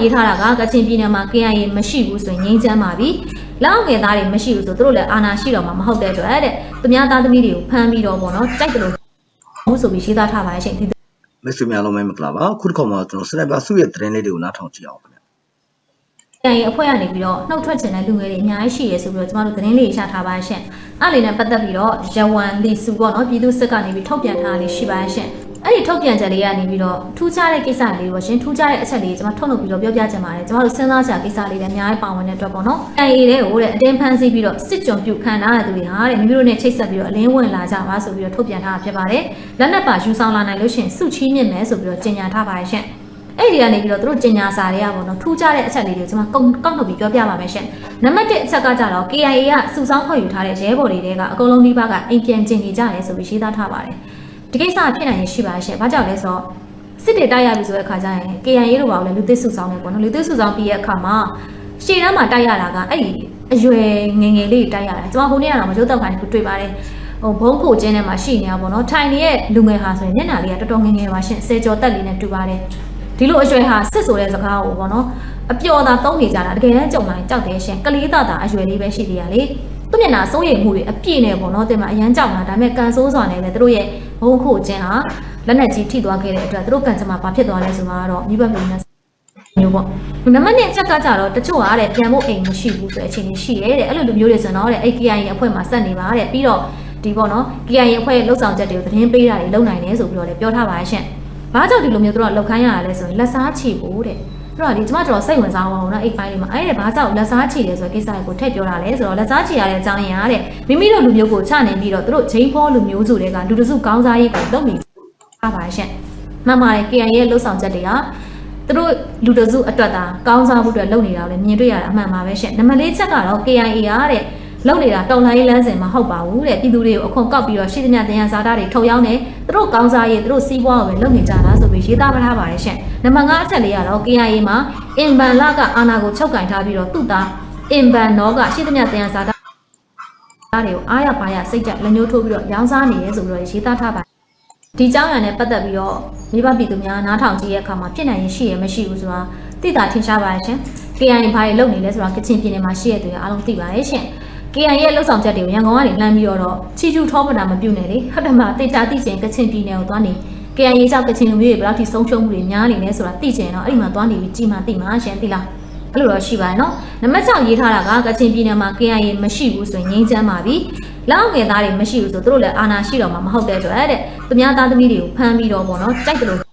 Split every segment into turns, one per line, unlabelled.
ရေးထားတာကကချင်ပြည်နယ်မှာ KIA မရှိဘူးဆိုရင်ငြိမ်းချမ်းပါပြီ။လောက်ငယ်သားတွေမရှိဘူးဆိုသူတို့လည်းအာဏာရှိတော့မှာမဟုတ်တဲ့အတွက်တဲ့သူများသားသမီးတွေကိုဖမ်းပြီးတော့ပေါ့နော်ကြိုက်တယ်လို့မှုဆိုပြီးရေးသားထားပါရဲ့ရှင်ဒီ
မိတ်ဆွေများလုံးမဲမင်္ဂလာပါခုတစ်ခါမှကျွန်တော်စနိုက်ပါစုရဲ့သတင်းလေးတွေကိုနားထောင်ကြည့်အောင်ခင်ဗျာ
KIA အဖွဲ့ကနေပြီးတော့နှုတ်ထွက်ချင်တဲ့လူငယ်တွေအများကြီးရှိရဲဆိုပြီးတော့ကျမတို့သတင်းလေးရှာထားပါရှင်။အဲ့လေးနဲ့ပတ်သက်ပြီးတော့ရဝန်လီစုပေါ့နော်ပြည်သူစစ်ကနေပြီးထုတ်ပြန်ထားတာလေးရှိပါရှင်။ အဲ့ဒီထုတ်ပြန်ချက်လေးကနေပြီးတော့ထူးခြားတဲ့ကိစ္စလေးပေါ့ရှင်ထူးခြားတဲ့အချက်လေးကျွန်မထုတ်လုပ်ပြီးတော့ပြောပြချင်ပါတယ်ကျွန်တော်တို့စဉ်းစားကြကိစ္စလေးတွေအများကြီးပါဝင်တဲ့အတွက်ပေါ့နော် KIA တဲ့ဟိုတဲ့အတင်းဖန်ဆီးပြီးတော့စစ်ကြုံပြုခံထားရတဲ့သူတွေဟာတဲ့မိမိတို့နဲ့ချိတ်ဆက်ပြီးတော့အလင်းဝင်လာကြပါဆိုပြီးတော့ထုတ်ပြန်ထားတာဖြစ်ပါတယ်လက်နက်ပါယူဆောင်လာနိုင်လို့ရှရင်စုချီးမြင့်မယ်ဆိုပြီးတော့ကြေညာထားပါတယ်ရှင်အဲ့ဒီကနေပြီးတော့သူတို့ကျင်ညာစာတွေကပေါ့နော်ထူးခြားတဲ့အချက်လေးတွေကိုကျွန်မကောက်ကောက်နှုတ်ပြီးပြောပြပါမယ်ရှင်။နံပါတ်1အချက်ကကြတော့ KIA ကစုဆောင်းခေါ်ယူထားတဲ့ရဲဘော်တွေတဲကအကုန်လုံးဒီဘက်ကအိမ်ပြန်ကျင်နေကြတယ်ဆိုပြီးရေးသားထားပါတယ်။ ဒီကိစ္စကဖြစ်နိုင်ရင်ရှိပါရှင်။ဘာကြောင့်လဲဆိုတော့စစ်တေတိုက်ရပြီဆိုတဲ့အခါကျရင် KIA တို့ပါလို့လူသစ်စုဆောင်းနေပေါ့နော်လူသစ်စုဆောင်းပြီးရဲ့အခါမှာရှေ့တန်းမှာတိုက်ရတာကအဲ့ဒီအရွယ်ငယ်ငယ်လေးတိုက်ရတာကျွန်မဟိုနေ့ကတော့မကြိုးတော့ခိုင်းတွေ့ပါတယ်ဟိုဘုံခိုကျင်းထဲမှာရှိနေတာပေါ့နော်ထိုင်နေတဲ့လူငယ်ဟာဆိုရင်မျက်နှာလေးကတော်တော်ငယ်ငယ်ပါရှင်ဆယ်ကျော်တက်လေးနဲ့တူပါတယ်ဒီလိုအရွယ်ဟာစစ်ဆိုတဲ့စကားကိုပေါ့နော်အပျော်သာသုံးနေကြတာတကယ်တမ်းကြုံလာရင်ကြောက်တယ်ရှင်ကလေးသားသာအရွယ်လေးပဲရှိသေးရလေသူမျက်နှာစိုးရိမ်မှုတွေအပြည့်နဲ့ပေါ့နော်တင်မအရန်ကြောက်လာဒါပေမဲ့ကန်ဆိုးစွာနဲ့ပဲသူတို့ရဲ့ ဘုံခုချင်းဟာလက်နက်ကြီးထိသွားခဲ့တဲ့အတွက်သူတို့ကန်ချမှာဘာဖြစ်သွားလဲဆိုတာကတော့မိဘမျိုးနဲ့မျိုးပေါ့နံပါတ်1အချက်ကကြတော့တချို့ကတဲ့ပြန်ဖို့အိမ်မရှိဘူးဆိုတဲ့အခြေအနေရှိတယ်တဲ့အဲ့လိုလူမျိုးတွေဆိုတော့တဲ့ AKI ရဲ့အဖွဲ့မှာဆက်နေပါတဲ့ပြီးတော့ဒီပေါ့နော် KI ရဲ့အဖွဲ့ရဲ့လှုပ်ဆောင်ချက်တွေကိုသတင်းပေးတာတွေလုပ်နိုင်တယ်ဆိုပြီးတော့လည်းပြောထားပါရဲ့ရှင်ဘာကြောင့်ဒီလိုမျိုးသူတို့ကလောက်ခိုင်းရတာလဲဆိုရင်လက်စားချီဖို့တဲ့ သူတို့ကဒီကျမတို့စိတ်ဝင်စားအောင်နော်အဲ့ပိုင်းလေးမှာအဲ့ဒါဘာကြောင့်လက်စားချီတယ်ဆိုတဲ့ကိစ္စကိုထည့်ပြောတာလဲဆိုတော့လက်စားချီရတဲ့အကြောင်းရင်းအားတဲ့မိမိတို့လူမျိုးကိုချနေပြီးတော့သူတို့ဂျိမ်းဖောလူမျိုးစုတွေကလူတစုကောင်းစားရေးကိုလုပ်နေပါပါရှင့်မှန်ပါတယ် KN ရဲ့လှုပ်ဆောင်ချက်တွေကသူတို့လူတစုအတွက်သာကောင်းစားမှုအတွက်လုပ်နေတာကိုလည်းမြင်တွေ့ရတာအမှန်ပါပဲရှင့်နံပါတ်၄ချက်ကတော့ KIA ရတဲ့ လုပ်နေတာတော်လိုင်းလမ်းစဉ်မှာဟုတ်ပါဘူးတဲ့ပြည်သူတွေကိုအခွန်ကောက်ပြီးတော့ရှိသမျှတင်ရဇာတာတွေထုတ်ရောင်းနေသူတို့ကောင်းစားရေးသူတို့စီးပွားကိုပဲလုပ်နေကြတာဆိုပြီးရေးသားထားပါတယ်ရှင့်နံပါတ်5အချက်လေးကတော့ KIA မှာအင်ဘန်လကအာနာကိုချုပ်ကင်ထားပြီးတော့သူ့သားအင်ဘန်နောကရှိသမျှတင်ရဇာတာတွေကိုအားရပါရစိတ်ကြလက်ညှိုးထိုးပြီးတော့ရောင်းစားနေရဲဆိုပြီးတော့ရေးသားထားပါတယ်ဒီကြောင်းရံနဲ့ပတ်သက်ပြီးတော့မိဘပြည်သူများနားထောင်ကြည့်ရဲ့အခါမှာဖြစ်နိုင်ရင်ရှိရမရှိဘူးဆိုတာသိတာထင်ရှားပါရဲ့ရှင် KIA ဘာတွေလုပ်နေလဲဆိုတာကချင်ပြည်နယ်မှာရှိရတဲ့သူတွေအားလုံးသိပါရဲ့ရှင် KIA ရဲ့လှုပ်ဆောင်ချက်တွေကိုရန်ကုန်ကနေလှမ်းပြီးတော့ချီကျူထောပတာမပြုတ်နဲ့လေဟုတ်တယ်မလားတေချာသိချင်ကချင်ပြည်နယ်ကိုသွားနေ KIA ကြောင့်ကချင်လူမျိုးတွေဘယ်လောက်ထိဆုံးရှုံးမှုတွေများနေလဲဆိုတာသိချင်တော့အဲ့ဒီမှာသွားနေပြီးကြည်မှသိမှာရှင်သိလားအဲ့လိုတော့ရှိပါတယ်နော်နံပါတ်6ရေးထားတာကကချင်ပြည်နယ်မှာ KIA မရှိဘူးဆိုရင်ငြိမ်းချမ်းပါပြီလောက်ငယ်သားတွေမရှိဘူးဆိုသူတို့လည်းအာဏာရှိတော့မှာမဟုတ်တဲ့အတွက်တဲ့သူများသားသမီးတွေကိုဖမ်းပြီးတော့ပေါ့နော်ကြိုက်တယ်လို့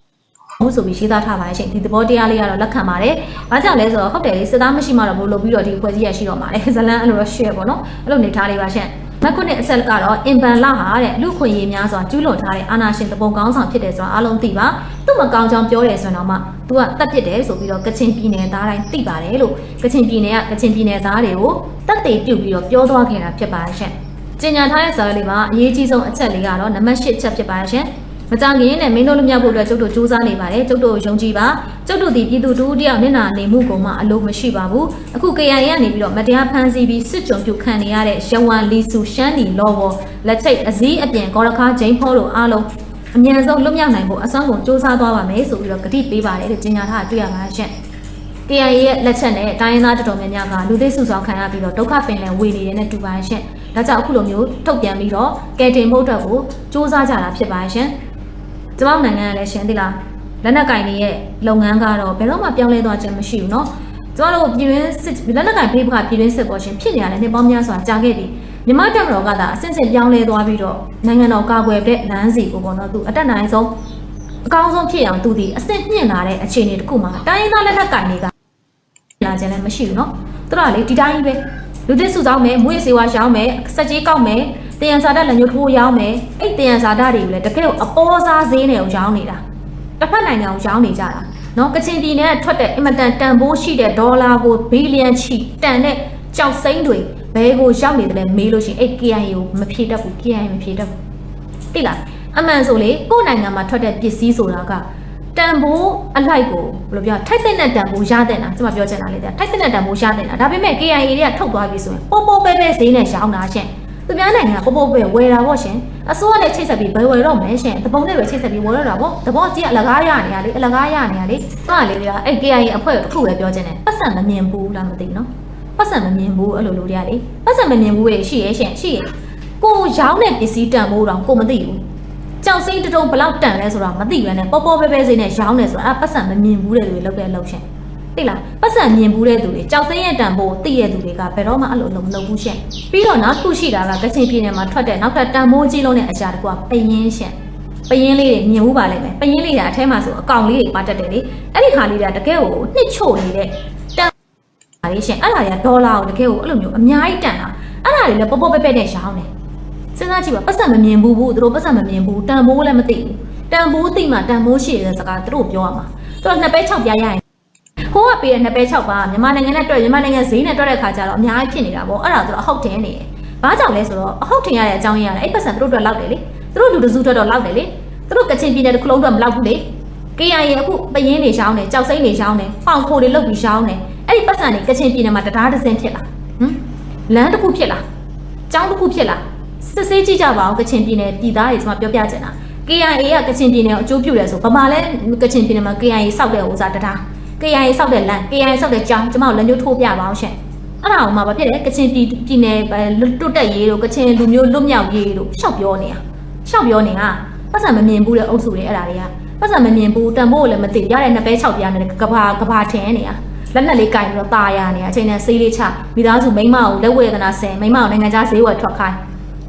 မှုဆိုပြီးရေးသားထားပါရဲ့ရှင်ဒီသဘောတရားလေးကတော့လက်ခံပါတယ်။ဘာကြောင့်လဲဆိုတော့ဟုတ်တယ်လေစစ်သားမရှိမှတော့ဘလို့လုပ်ပြီးတော့ဒီဖွဲ့စည်းရရှိတော့မှာလေဇလန်းအဲ့လိုတော့ရှေ့ပေါ့နော်အဲ့လိုနေထားလေးပါရှင်။မက်ခွန်းနဲ့အဆက်ကတော့အင်ဘန်လာဟာတဲ့လူခွင့်ရေးများစွာကျူးလွန်ထားတဲ့အာနာရှင်တပုံကောင်းဆောင်ဖြစ်တယ်ဆိုတာအားလုံးသိပါ။သူ့မကောင်းကြောင်းပြောတယ်ဆိုတော့မှ तू ကတတ်ပြစ်တယ်ဆိုပြီးတော့ကချင်ပြည်နယ်သားတိုင်းသိပါတယ်လို့ကချင်ပြည်နယ်ကကချင်ပြည်နယ်သားတွေကိုတတ်သိပြုတ်ပြီးတော့ပြောသွားခဲ့တာဖြစ်ပါရှင်။ကျင်ညာထားတဲ့စာရွက်လေးမှာအရေးကြီးဆုံးအချက်လေးကတော့နံပါတ်၈ချက်ဖြစ်ပါရှင်။ မကြခင်နဲ့မင်းတို့လူမျိုးဖို့အတွက်ကျုပ်တို့စူးစမ်းနေပါတယ်ကျုပ်တို့ယုံကြည်ပါကျုပ်တို့ဒီပြည်သူတူတယောက်မျက်နှာနေမှုကုန်မှအလိုမရှိပါဘူးအခု KIA ကနေပြီးတော့မတရားဖမ်းဆီးပြီးစစ်ကြုံပြုခံနေရတဲ့ရဝမ်လီဆူရှမ်းနီလော်ဝလက်ချိတ်အစည်းအပြင်ကောရခါဂျိန်းဖောတို့အားလုံးအမြန်ဆုံးလွတ်မြောက်နိုင်ဖို့အစွမ်းကုန်စူးစမ်းသွားပါမယ်ဆိုပြီးတော့ကတိပေးပါတယ်လို့ကြေညာထားတာတွေ့ရပါရှင့် KIA ရဲ့လက်ချက်နဲ့တိုင်းရင်းသားတော်တော်များများကလူသိစုဆောင်ခံရပြီးတော့ဒုက္ခပင်လယ်ဝေနေရတဲ့တူပါရှင့်ဒါကြောင့်အခုလိုမျိုးထုတ်ပြန်ပြီးတော့ကယ်တင်ဖို့အတွက်ကိုစူးစမ်းကြတာဖြစ်ပါရှင့် ကျမတို့နိုင်ငံကလည်းရှင်သိလားလက်နက်ကင်တွေရဲ့လုပ်ငန်းကတော့ဘယ်တော့မှပြောင်းလဲသွားခြင်းမရှိဘူးเนาะကျမတို့ပြည်တွင်းစစ်လက်နက်ကင်ဖိပခပြည်တွင်းစစ်ပေါ်ရှင်ဖြစ်နေရတယ်နှစ်ပေါင်းများစွာကြာခဲ့ပြီမြန်မာတပ်မတော်ကသာအစစ်စစ်ပြောင်းလဲသွားပြီးတော့နိုင်ငံတော်ကာကွယ်တဲ့လမ်းစီကိုပေါ့နော်သူအတက်နိုင်ဆုံးအကောင်းဆုံးဖြစ်အောင်သူဒီအစစ်ညှင့်လာတဲ့အခြေအနေတစ်ခုမှာတိုင်းရင်းသားလက်နက်ကင်တွေကလာခြင်းလည်းမရှိဘူးเนาะသူတို့ကလေဒီတိုင်းပဲလူသစ်စုဆောင်မယ်မွေးစေဝါရှောင်းမယ်စက်ကြီးကောက်မယ် တယံစာဒလက်ညှိုးထိုးရောင်းမယ်အဲ့တယံစာဒတွေကိုလည်းတကယ်ကိုအပေါ်စားဈေးနဲ့ရောင်းနေတာတစ်ဖက်နိုင်ငံကိုရောင်းနေကြတာနော်ကချင်ပြည်နယ်ကထွက်တဲ့အင်မတန်တန်ဖိုးရှိတဲ့ဒေါ်လာကိုဘီလီယံချီတန်တဲ့ကြောက်စိမ့်တွေဘဲကိုရောက်နေတယ်လဲမေးလို့ရှိရင်အဲ့ KIA ကိုမဖြေတတ်ဘူး KIA မဖြေတတ်ဘူးတိလားအမှန်ဆိုလေကိုယ်နိုင်ငံမှာထွက်တဲ့ပစ္စည်းဆိုတာကတန်ဖိုးအလိုက်ကိုဘယ်လိုပြောထိုက်တဲ့နဲ့တန်ဖိုးရတဲ့လားကျွန်မပြောချင်တာလေတဲ့ထိုက်တဲ့နဲ့တန်ဖိုးရတဲ့လားဒါပေမဲ့ KIA တွေကထုတ်သွားပြီဆိုရင်ပေါ်ပေါ်ပဲပဲဈေးနဲ့ရောင်းတာချင်း သူများနိုင်ငံကပေါ်ပေါ်ပဲဝယ်တာပေါ့ရှင်အစိုးရနဲ့ချိတ်ဆက်ပြီးဘယ်ဝယ်တော့မလဲရှင်တပုံနဲ့ပဲချိတ်ဆက်ပြီးဝယ်တော့တာပေါ့တပုံကြီးကအလကားရနေရလေအလကားရနေရလေဟာလေကအဲ့ KIA အဖွဲ့ကိုတစ်ခုပဲပြောချင်တယ်ပတ်စံမမြင်ဘူးလားမသိဘူးနော်ပတ်စံမမြင်ဘူးအဲ့လိုလိုတွေကလေပတ်စံမမြင်ဘူးလေရှိရဲ့ရှင်ရှိရဲ့ကိုရောင်းတဲ့ပစ္စည်းတန်ဖို့တော့ကိုမသိဘူးကြောက်စိမ့်တုံဘလောက်တန်လဲဆိုတော့မသိဘဲနဲ့ပေါ်ပေါ်ပဲပဲစိနဲ့ရောင်းနေဆိုတော့အဲ့ပတ်စံမမြင်ဘူးတဲ့လူတွေလောက်တဲ့လောက်ရှင် သိလားပတ်စံမြင်ဘူးတဲ့သူတွေကြောက်သိမ်းရဲ့တန်ဖို့သိရဲ့သူတွေကဘယ်တော့မှအဲ့လိုလုံးမလုပ်ဘူးရှင့်ပြီးတော့နောက်တစ်ခုရှိတာကကချင်ပြည်နယ်မှာထွက်တဲ့နောက်ထပ်တန်မိုးကြီးလုံးတဲ့အရာတကူကပယင်းရှင့်ပယင်းလေးတွေမြင်ဘူးပါလိမ့်မယ်ပယင်းလေးတွေအထဲမှာဆိုအကောင်လေးတွေပါတတ်တယ်လေအဲ့ဒီဟာလေးတွေကတကယ်ကိုနှစ်ချို့နေတဲ့တန်ဟာလေးရှင့်အဲ့ဒါတွေကဒေါ်လာကိုတကယ်ကိုအဲ့လိုမျိုးအများကြီးတန်တာအဲ့ဒါတွေလည်းပေါ်ပေါ်ပဲပဲနဲ့ရောင်းတယ်စဉ်းစားကြည့်ပါပတ်စံမမြင်ဘူးဘူးသူတို့ပတ်စံမမြင်ဘူးတန်မိုးလည်းမသိဘူးတန်မိုးသိမှတန်မိုးရှိတဲ့စကားသူတို့ပြောရမှာသူတို့နှစ်ပဲ၆ပြားရရင် ဟိုကပေးတဲ့နှစ်ပဲ6ပါမြန်မာနိုင်ငံနဲ့တွေ့မြန်မာနိုင်ငံဈေးနဲ့တွေ့တဲ့ခါကျတော့အများကြီးဖြစ်နေတာပေါ့အဲ့ဒါဆိုတော့အဟုတ်တင်နေတယ်။ဘာကြောင့်လဲဆိုတော့အဟုတ်တင်ရတဲ့အကြောင်းရင်းရတယ်အဲ့ပတ်စံသူတို့အတွက်လောက်တယ်လေ။သူတို့လူတစုအတွက်တော့လောက်တယ်လေ။သူတို့ကချင်ပြည်နယ်တစ်ခုလုံးအတွက်မလောက်ဘူးလေ။ KIA အခုပယင်းတွေရှောင်းတယ်ကြောက်စိမ့်တွေရှောင်းတယ်ပေါင်ခိုတွေလုတ်ပြီးရှောင်းတယ်အဲ့ဒီပတ်စံတွေကချင်ပြည်နယ်မှာတရားတစ်စင်းဖြစ်လာဟမ်လမ်းတစ်ခုဖြစ်လာကျောင်းတစ်ခုဖြစ်လာစစ်ဆေးကြည့်ကြပါဦးကချင်ပြည်နယ်ပြည်သားတွေကျွန်မပြောပြချင်တာ KIA ကကချင်ပြည်နယ်ကိုအကျိုးပြုတယ်ဆိုဗမာလဲကချင်ပြည်နယ်မှာ KIA စောက်တဲ့ဥစားတရား KIA စောက်တဲ့လမ်း KIA စောက်တဲ့ကျောင်းကျွန်မတို့လက်ညှိုးထိုးပြပါအောင်ရှင်အဲ့ဒါအောင်မှာဘာဖြစ်လဲကချင်ပြည်ပြည်နယ်တွတ်တက်ရေးတို့ကချင်လူမျိုးလွတ်မြောက်ရေးတို့ရှောက်ပြောနေတာရှောက်ပြောနေတာပတ်စံမမြင်ဘူးတဲ့အုပ်စုတွေအဲ့ဒါတွေကပတ်စံမမြင်ဘူးတန်ဖိုးကိုလည်းမသိရတဲ့နှစ်ပဲ၆ပြားနဲ့ကဘာကဘာထင်းနေတာလက်နဲ့လေးကင်ပြီးတော့ตาရနေတာအချိန်နဲ့ဆေးလေးချမိသားစုမိန်းမကိုလက်ဝဲကနာဆင်မိန်းမကိုနိုင်ငံခြားဈေးဝယ်ထွက်ခိုင်း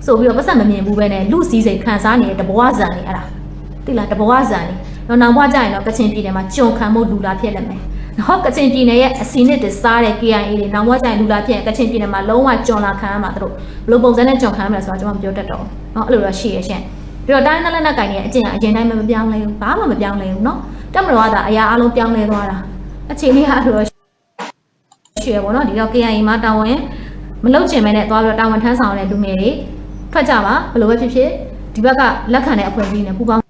ဆိုပြီးတော့ပတ်စံမမြင်ဘူးပဲနဲ့လူစည်းစိမ်ခံစားနေတဲ့တဘွားဇံနေအဲ့ဒါသိလားတဘွားဇံနေ တော့နောက်ဘွားကြရင်တော့ကချင်ပြည်နယ်မှာကြုံခံမှုလူလာဖြစ်လက်မယ်နော်ကချင်ပြည်နယ်ရဲ့အစီနစ်တစားတဲ့ KIA တွေနောက်ဝကျရင်လူလာဖြစ်ရင်ကချင်ပြည်နယ်မှာလုံးဝကြုံလာခံရမှာတို့ဘယ်လိုပုံစံနဲ့ကြုံခံရမလဲဆိုတော့ကျွန်မမပြောတတ်တော့ဘူးနော်အဲ့လိုတော့ရှိရရှင့်ပြီးတော့တိုင်းနယ်လက်နက်ကင်ရဲ့အကျင့်ကအရင်တိုင်းမပြောင်းလဲဘူးဘာမှမပြောင်းလဲဘူးနော်တက်မတော်ကဒါအရာအလုံးပြောင်းလဲသွားတာအခြေအနေကအဲ့လိုတော့ရှိရပေါ့နော်ဒီတော့ KIA မှာတာဝန်မလုတ်ချင်မဲနဲ့သွားပြီးတော့တာဝန်ထမ်းဆောင်တဲ့လူငယ်တွေထွက်ကြပါဘယ်လိုပဲဖြစ်ဖြစ်ဒီဘက်ကလက်ခံတဲ့အဖွဲ့အစည်းနဲ့ပူးပေါင်း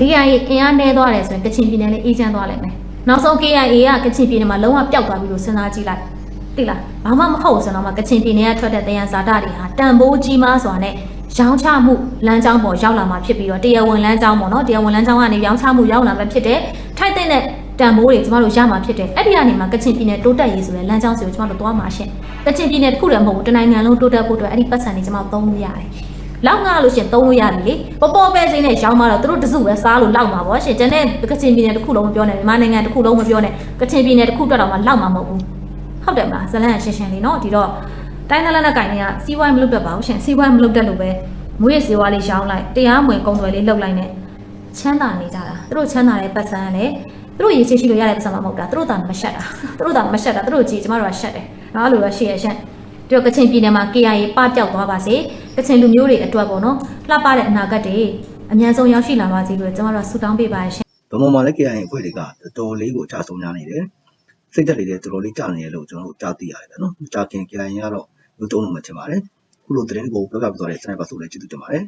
KIA အင်အားနည်းသွားတယ်ဆိုရင်ကချင်ပြည်နယ်လေးအေးချမ်းသွားလိမ့်မယ်။နောက်ဆုံး KIA ကကချင်ပြည်နယ်မှာလုံးဝပျောက်သွားပြီလို့စဉ်းစားကြည့်လိုက်။သိလား။ဘာမှမဟုတ်ဆိုတော့မှကချင်ပြည်နယ်ကထွက်တဲ့တယံဇာတာတွေဟာတန်ဖိုးကြီးမားစွာနဲ့ရောင်းချမှုလမ်းကြောင်းပေါ်ရောက်လာမှာဖြစ်ပြီးတော့တရားဝင်လမ်းကြောင်းပေါ့နော်တရားဝင်လမ်းကြောင်းကနေရောင်းချမှုရောက်လာမှာဖြစ်တဲ့ထိုက်တဲ့နဲ့တန်ဖိုးတွေကျမတို့ရမှာဖြစ်တယ်။အဲ့ဒီကနေမှကချင်ပြည်နယ်တိုးတက်ရေးဆိုတဲ့လမ်းကြောင်းစီကိုကျမတို့သွားမှာရှင့်။ကချင်ပြည်နယ်တစ်ခုတည်းမဟုတ်ဘူးတနိုင်ငံလုံးတိုးတက်ဖို့အတွက်အဲ့ဒီပတ်စံတွေကျမတို့သုံးလို့ရတယ်။ လောက်ငါလို့ရှင်သုံးလို့ရပြီလေပေါ်ပေါ်ပဲစိမ့်နဲ့ရောင်းမှတော့သူတို့တစုပဲစားလို့လောက်မှာပေါ့ရှင်တနေ့ကချင်ပြည်နယ်တစ်ခုလုံးမပြောနဲ့မြန်မာနိုင်ငံတစ်ခုလုံးမပြောနဲ့ကချင်ပြည်နယ်တစ်ခုတက်တော့မှလောက်မှာမဟုတ်ဘူးဟုတ်တယ်မလားဇလန်ရှင်းရှင်းလေးနော်ဒီတော့တိုင်းသားလက်နက်ကင်တွေကစီးပွားမလုပ်တတ်ပါဘူးရှင်စီးပွားမလုပ်တတ်လို့ပဲမွေးရစေဝါလေးရောင်းလိုက်တရားမဝင်ကုန်သွယ်လေးလှုပ်လိုက်နဲ့ချမ်းသာနေကြတာသူတို့ချမ်းသာတဲ့ပတ်စံလည်းသူတို့ရေချေရှိလို့ရတဲ့ပတ်စံမဟုတ်တာသူတို့သာမရှက်တာသူတို့သာမရှက်တာသူတို့ကြည်ကျမတို့ကရှက်တယ်နော်အဲ့လိုပဲရှေ့ရရှက်ပြီးတော့ကချင်ပြည်နယ်မှာ KIA ပပျောက်သွားပါစေ။ ကချင်လူမျိုးတွေအတွက်ပေါ့နော်လှပတဲ့အနာဂတ်တွေအများဆုံးရောက်ရှိလာပါစေလို့ကျွန်တော်တို့ဆုတောင်းပေးပါရှင်
ဗမာမှာလည်း KIA အဖွဲ့တွေကတော်တော်လေးကိုအကြဆုံးများနေတယ်စိတ်သက်တွေလည်းတော်တော်လေးကြာနေတယ်လို့ကျွန်တော်တို့ကြားသိရတယ်ဗျနော်ကြာခင် KIA ကတော့လူတုံးလို့မှထင်ပါတယ်ခုလိုသတင်းကိုပြောပြပြသွားတဲ့စနိုက်ပါဆိုလည်းကျေးဇူးတင်ပါတယ်